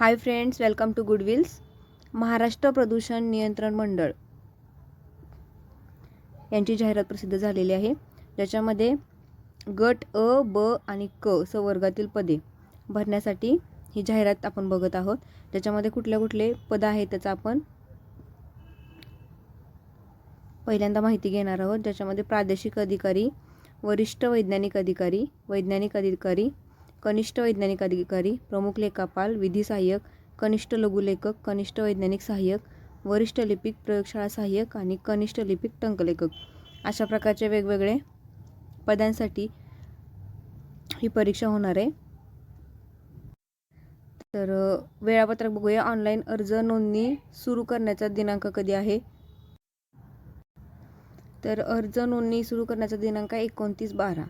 Hi friends welcome to Goodwills Maharashtra प्रदूषण नियंत्रण मंडळ. यांची जाहिरात प्रसिद्ध झालेली आहे. ज्याच्यामध्ये गट अ ब आणि क संवर्गातील पदे भरण्यासाठी ही जाहिरात आपण बघत आहोत. ज्याच्यामध्ये कुठले कुठले पद आहेत त्याचा आपण पहिल्यांदा माहिती घेणार आहोत. ज्याच्यामध्ये प्रादेशिक अधिकारी वरिष्ठ वैज्ञानिक अधिकारी वैज्ञानिक अधिकारी कनिष्ठ वैज्ञानिक अधिकारी प्रमुख लेखापाल विधी सहाय्यक कनिष्ठ लघुलेखक कनिष्ठ वैज्ञानिक सहाय्यक वरिष्ठ लिपिक प्रयोगशाळा सहाय्यक आणि कनिष्ठ लिपिक टंकलेखक अशा प्रकारचे वेगवेगळे पदांसाठी ही परीक्षा होणार आहे. तर वेळापत्रक बघूया. ऑनलाईन अर्ज नोंदणी सुरू करण्याचा दिनांक कधी आहे? तर अर्ज नोंदणी सुरू करण्याचा दिनांक एकोणतीस बारा.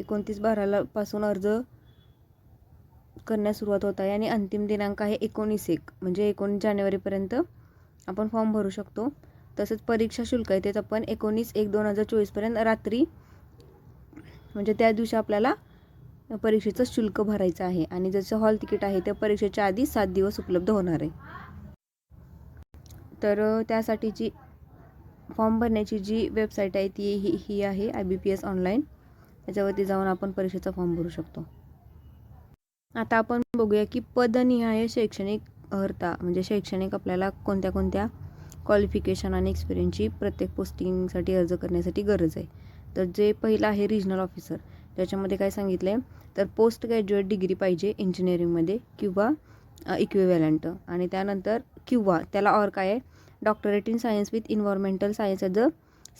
एकोणतीस बाराला पासून अर्ज करण्यास सुरुवात होत आहे आणि अंतिम दिनांक आहे एकोणीस एक म्हणजे एकोणीस जानेवारीपर्यंत आपण फॉर्म भरू शकतो. तसंच परीक्षा शुल्क आहे तेच आपण एकोणीस एक दोन हजार चोवीसपर्यंत रात्री म्हणजे त्या दिवशी आपल्याला परीक्षेचं शुल्क भरायचं आहे. आणि जसं हॉल तिकीट आहे त्या परीक्षेच्या आधी सात दिवस उपलब्ध होणार आहे. तर त्यासाठीची फॉर्म भरण्याची जी वेबसाईट आहे ती ही ही आहे I B P S online. त्याच्यावरती जाऊन आपण परीक्षेचा फॉर्म भरू शकतो. आता आपण बघूया की पदनिहाय शैक्षणिक अर्हता. म्हणजे शैक्षणिक आपल्याला कोणत्या कोणत्या क्वालिफिकेशन आणि एक्सपिरियन्सची प्रत्येक पोस्टिंगसाठी अर्ज करण्यासाठी गरज आहे. तर जे पहिलं आहे रिजनल ऑफिसर त्याच्यामध्ये काय सांगितलं आहे तर पोस्ट ग्रॅज्युएट डिग्री पाहिजे इंजिनिअरिंगमध्ये किंवा इक्विव्हॅलंट आणि त्यानंतर किंवा त्याला और काय आहे? Doctorate in science with environmental science as a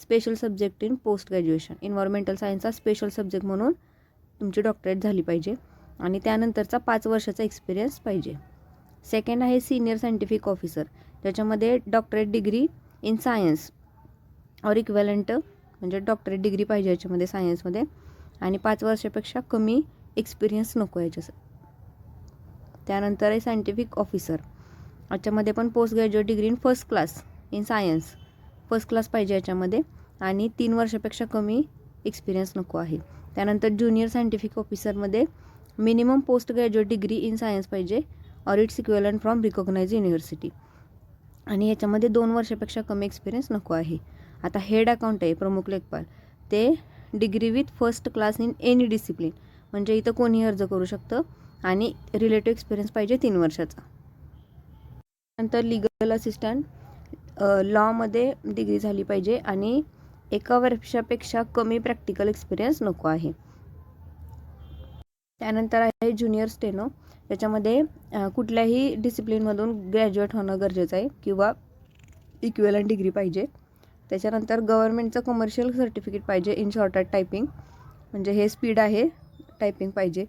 special subject in post graduation environmental सायन्सचा स्पेशल सब्जेक्ट म्हणून तुमची डॉक्टरेट झाली पाहिजे. आणि त्यानंतरचा पाच वर्षाचा एक्सपिरियन्स पाहिजे. सेकंड आहे सिनियर सायंटिफिक ऑफिसर ज्याच्यामध्ये डॉक्टरेट डिग्री इन सायन्स और इक्वेलंट म्हणजे डॉक्टरेट डिग्री पाहिजे याच्यामध्ये सायन्समध्ये आणि पाच वर्षापेक्षा कमी एक्सपिरियन्स नको याच्या त्यानंतर आहे सायंटिफिक ऑफिसर याच्यामध्ये पण post graduate degree in first class in science first class पाहिजे याच्यामध्ये. आणि तीन वर्षापेक्षा कमी एक्सपिरियन्स नको आहे. त्यानंतर junior scientific ऑफिसरमध्ये minimum post graduate degree in science पाहिजे or its equivalent from recognise university आणि याच्यामध्ये दोन वर्षापेक्षा कमी एक्सपिरियन्स नको आहे. आता हेड अकाउंट आहे प्रमुख लेखपाल. ते degree with first class in any discipline म्हणजे इथं कोणीही अर्ज करू शकतं आणि रिलेटिव्ह एक्सपिरियन्स पाहिजे तीन वर्षाचा. नंतर लिगल असिस्टंट लॉमध्ये डिग्री झाली पाहिजे आणि एका वर्षापेक्षा कमी प्रॅक्टिकल एक्सपिरियन्स नको आहे. त्यानंतर आहे ज्युनियर स्टेनो त्याच्यामध्ये कुठल्याही डिसिप्लिनमधून ग्रॅज्युएट होणं गरजेचं आहे किंवा इक्वेलन डिग्री पाहिजे. त्याच्यानंतर गव्हर्नमेंटचं कमर्शियल सर्टिफिकेट पाहिजे इन शॉर्टकट टायपिंग म्हणजे हे स्पीड आहे टायपिंग पाहिजे.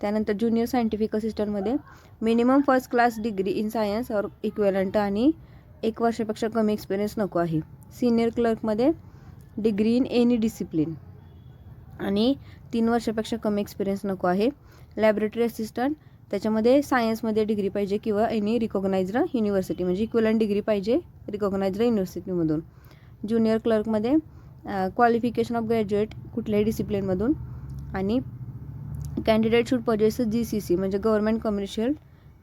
त्यानंतर junior scientific असिस्टंटमध्ये minimum first class degree in science or equivalent आणि एक वर्षापेक्षा कमी एक्सपिरियन्स नको आहे. सिनियर क्लर्कमध्ये डिग्री इन एनी डिसिप्लिन आणि तीन वर्षापेक्षा कमी एक्सपिरियन्स नको आहे. लॅबोरेटरी असिस्टंट त्याच्यामध्ये सायन्समध्ये डिग्री पाहिजे किंवा एनी रिकॉग्नाइज्ड युनिव्हर्सिटी म्हणजे इक्वलंट डिग्री पाहिजे रिकॉग्नाइज्ड युनिव्हर्सिटीमधून ज्युनियर क्लर्कमध्ये क्वालिफिकेशन ऑफ ग्रॅज्युएट कुठल्याही डिसिप्लिनमधून आणि candidate should possess G C C म्हणजे गव्हर्मेंट कमर्शियल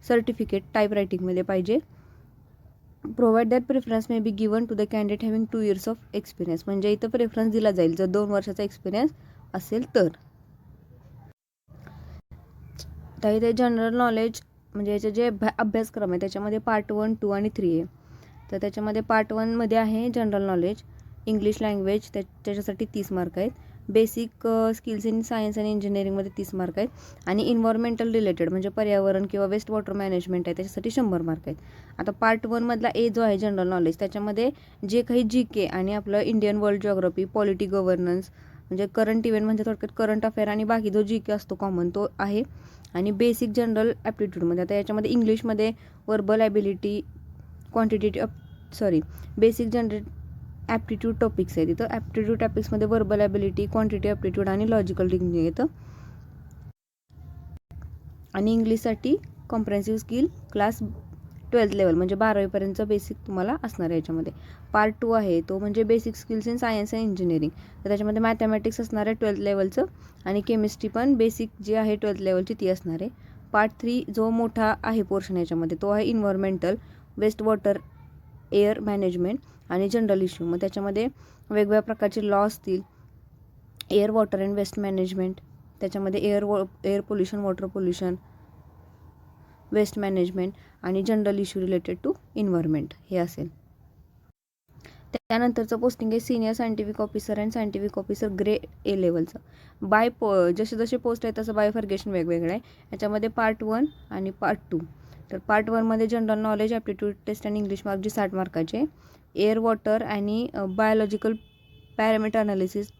सर्टिफिकेट टाईप रायटिंगमध्ये पाहिजे. Provide that preference may be given to the candidate having two years of experience म्हणजे इथं प्रेफरन्स दिला जाईल. जर दोन वर्षाचा एक्सपिरियन्स असेल तर. तर इथे जनरल नॉलेज म्हणजे याचे जे अभ्या अभ्यासक्रम आहे त्याच्यामध्ये पार्ट वन टू आणि थ्री आहे. तर त्याच्यामध्ये पार्ट वनमध्ये आहे जनरल नॉलेज इंग्लिश लँग्वेज त्या त्याच्यासाठी तीस मार्क आहेत. बेसिक स्किल्स इन सायन्स आणि इंजिनिअरिंगमध्ये तीस मार्क आहेत. आणि इन्व्हायरमेंटल रिलेटेड म्हणजे पर्यावरण किंवा वेस्ट वॉटर मॅनेजमेंट आहे त्याच्यासाठी शंभर मार्क आहेत. आता पार्ट वनमधला ए जो आहे जनरल नॉलेज त्याच्यामध्ये जे काही जी के आणि आपलं Indian world geography polity governance म्हणजे करंट इव्हेंट म्हणजे थोडक्यात करंट अफेअर आणि बाकी जो जी के असतो कॉमन तो आहे. आणि बेसिक जनरल ॲप्टिट्यूडमध्ये आता याच्यामध्ये इंग्लिशमध्ये verbal ability quantitative sorry basic general aptitude topics आहे तिथं ॲप्टिट्यूड टॉपिक्समध्ये वर्बल ॲबिलिटी क्वांटिटी ॲप्टिट्यूड आणि लॉजिकल रिजनिंग येतं आणि इंग्लिशसाठी comprehensive skill class twelfth level म्हणजे बारावीपर्यंतचं बेसिक तुम्हाला असणार आहे याच्यामध्ये. पार्ट टू आहे तो म्हणजे basic skills in science and engineering तर त्याच्यामध्ये मॅथमॅटिक्स असणार आहे ट्वेल्थ लेवलचं आणि केमिस्ट्री पण बेसिक जी आहे ट्वेल्थ लेवलची ती असणार आहे. पार्ट थ्री जो मोठा आहे पोर्शन याच्यामध्ये तो आहे environmental waste water air management आणि जनरल इश्यू मग त्याच्यामध्ये वेगवेगळ्या प्रकारचे लॉ असतील. Air water and waste management त्याच्यामध्ये एअर वॉ air pollution water pollution waste management आणि general issue related to environment हे असेल. त्यानंतरचं पोस्टिंग आहे senior scientific officer and scientific officer grade A लेवलचं bye पो जसे जसे पोस्ट आहे तसं बायफर्गेशन वेगवेगळं आहे. याच्यामध्ये पार्ट वन आणि पार्ट टू तर पार्ट वनमध्ये general knowledge aptitude test and English mark जी साठ मार्काचे एअर वॉटर आणि biological parameter analysis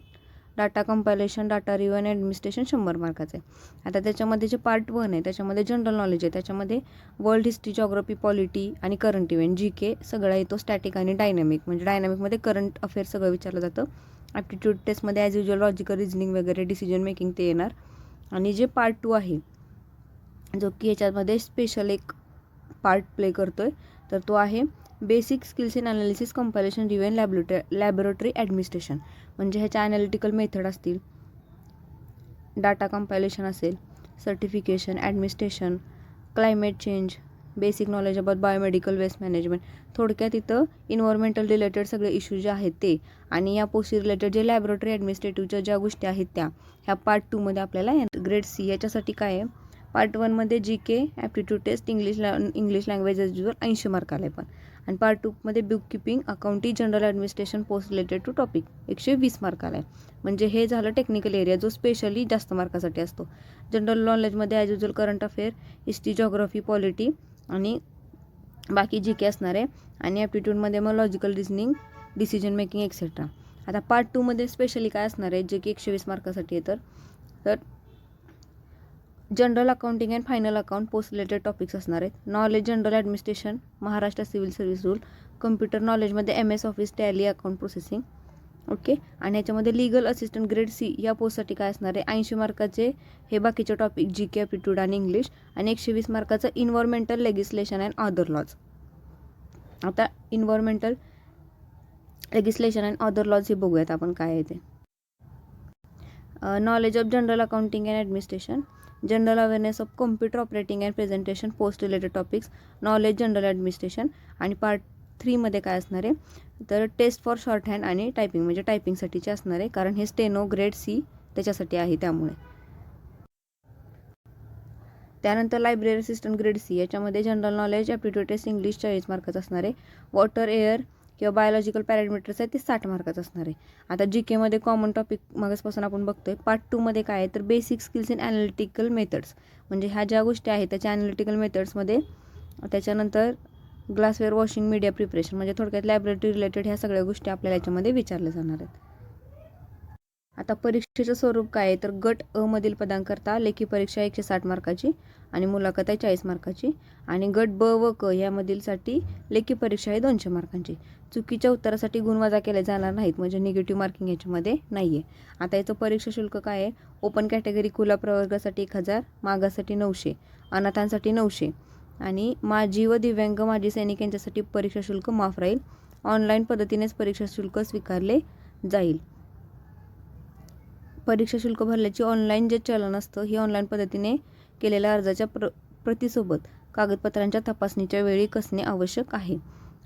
data compilation data review आणि ॲडमिनिस्ट्रेशन शंभर मार्काचं आहे. आता त्याच्यामध्ये जे पार्ट वन आहे त्याच्यामध्ये जनरल नॉलेज आहे. त्याच्यामध्ये वर्ल्ड हिस्ट्री जॉग्रफी पॉलिटी आणि करंट इव्हेंट जी के सगळा येतो स्टॅटिक आणि डायनॅमिक म्हणजे डायनॅमिकमध्ये करंट अफेअर सगळं विचारलं जातं. ॲप्टिट्यूड टेस्टमध्ये ॲज युजल लॉजिकल रिजनिंग वगैरे डिसिजन मेकिंग ते येणार. आणि जे पार्ट टू आहे जो की याच्यामध्ये स्पेशल एक पार्ट प्ले करतो आहे तर तो आहे basic skills in analysis comparison रिव्हन laboratory laboratory administration. म्हणजे ह्याच्या ॲनालिटिकल मेथड असतील. डाटा कंपायलेशन असेल. Certification administration climate change basic knowledge about biomedical waste management थोडक्यात इथं इन्व्हायरमेंटल रिलेटेड सगळे इश्यू जे आहेत ते आणि या पोस्टी रिलेटेड जे लॅबोरेटरी ॲडमिनिस्ट्रेटिव्हच्या ज्या गोष्टी आहेत त्या ह्या पार्ट टूमध्ये आपल्याला ग्रेड सी याच्यासाठी काय आहे? पार्ट वनमध्ये G K aptitude test English लॅ इंग्लिश लँग्वेज एज युजल ऐंशी मार्क आले पण. आणि पार्ट टूमध्ये book keeping accounting general administration post related to topic एकशे वीस मार्काला आहे म्हणजे हे झालं टेक्निकल एरिया जो स्पेशली जास्त मार्कासाठी असतो. General नॉलेजमध्ये as usual current affair history geography polity आणि बाकी जी के असणार आहे. आणि ॲप्टिट्यूडमध्ये मग logical reasoning decision making etcetera आता पार्ट टूमध्ये स्पेशली काय असणार आहे? जे की एकशे वीस मार्कासाठी आहे तर. तर general accounting and final account post related topics असणार आहेत. Knowledge general administration Maharashtra civil service rule computer नॉलेजमध्ये M S office tally account processing okay आणि याच्यामध्ये लिगल असिस्टंट ग्रेड सी या पोस्टसाठी काय असणार आहे? ऐंशी मार्काचे हे बाकीचे टॉपिक जी के ॲप्टिट्यूड आणि इंग्लिश आणि एकशे वीस मार्काचं environmental legislation and other laws आता environmental legislation and other laws हे बघूयात आपण काय आहे ते. Knowledge of general accounting and administration general awareness of computer operating and presentation post related topics knowledge general administration आणि पार्ट थ्रीमध्ये काय असणार आहे? तर टेस्ट फॉर शॉर्ट हँड आणि टायपिंग म्हणजे टायपिंगसाठीचे असणार आहे कारण हे स्टेनो ग्रेड सी त्याच्यासाठी आहे त्यामुळे. त्यानंतर लायब्ररी असिस्टंट ग्रेड सी याच्यामध्ये general knowledge aptitude test English चाळीस मार्काचं असणार आहे. वॉटर एअर किंवा बायोलॉजिकल पॅरामीटर्स आहे ते साठ मार्काचं असणार आहे. आता जी केमध्ये कॉमन टॉपिक मागासपासून आपण बघतोय पार्ट टूमध्ये काय आहे? तर basic skills in analytical methods म्हणजे ह्या ज्या गोष्टी आहेत त्याच्या ॲनालिटिकल मेथड्समध्ये त्याच्यानंतर ग्लासवेअर वॉशिंग मीडिया प्रिपरेशन म्हणजे थोडक्यात लॅबोरेटरी रिलेटेड ह्या सगळ्या गोष्टी आपल्याला याच्यामध्ये विचारल्या जाणार आहेत. आता परीक्षेचं स्वरूप काय आहे? तर गट अ मधील पदांकरता लेखी परीक्षा एकशे साठ मार्काची आणि मुलाखत आहे चाळीस मार्काची आणि गट ब व क यामधीलसाठी लेखी परीक्षा आहे दोनशे मार्कांची. चुकीच्या उत्तरासाठी गुणवाजा केले जाणार नाहीत म्हणजे निगेटिव्ह मार्किंग याच्यामध्ये नाही आहे आता याचं परीक्षा शुल्क काय आहे? ओपन कॅटेगरी खुला प्रवर्गासाठी एक हजार मागासाठी नऊशे अनाथांसाठी नऊशे. आणि माजी व दिव्यांग माजी सैनिक यांच्यासाठी परीक्षा शुल्क माफ राहील. ऑनलाईन पद्धतीनेच परीक्षा शुल्क स्वीकारले जाईल. परीक्षा शुल्क भरल्याची ऑनलाईन जे चलन असतं हे ऑनलाईन पद्धतीने केलेल्या अर्जाच्या प्र प्रतिसोबत कागदपत्रांच्या तपासणीच्या वेळी कसणे आवश्यक आहे?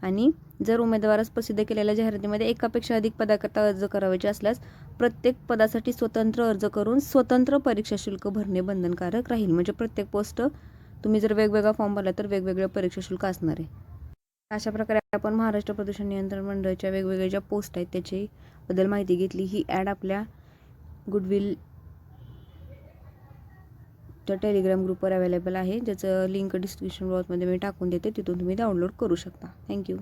आणि जर उमेदवारास प्रसिद्ध केलेल्या जाहिरातीमध्ये एकापेक्षा अधिक पदाकरता अर्ज करावयाचे असल्यास प्रत्येक पदासाठी स्वतंत्र अर्ज करून स्वतंत्र परीक्षा शुल्क भरणे बंधनकारक राहील. म्हणजे प्रत्येक पोस्ट तुम्ही जर वेगवेगळा फॉर्म भरला तर वेगवेगळं परीक्षा शुल्क असणार आहे. अशा प्रकारे आपण महाराष्ट्र प्रदूषण नियंत्रण मंडळाच्या वेगवेगळ्या ज्या पोस्ट आहेत त्याची बद्दल माहिती घेतली. ही ॲड आपल्या गुडविल त्या टेलिग्राम ग्रुपवर अवेलेबल आहे. ज्याचं लिंक डिस्क्रिप्शन बॉक्समध्ये मी टाकून देते. तिथून तुम्ही डाउनलोड करू शकता. थँक्यू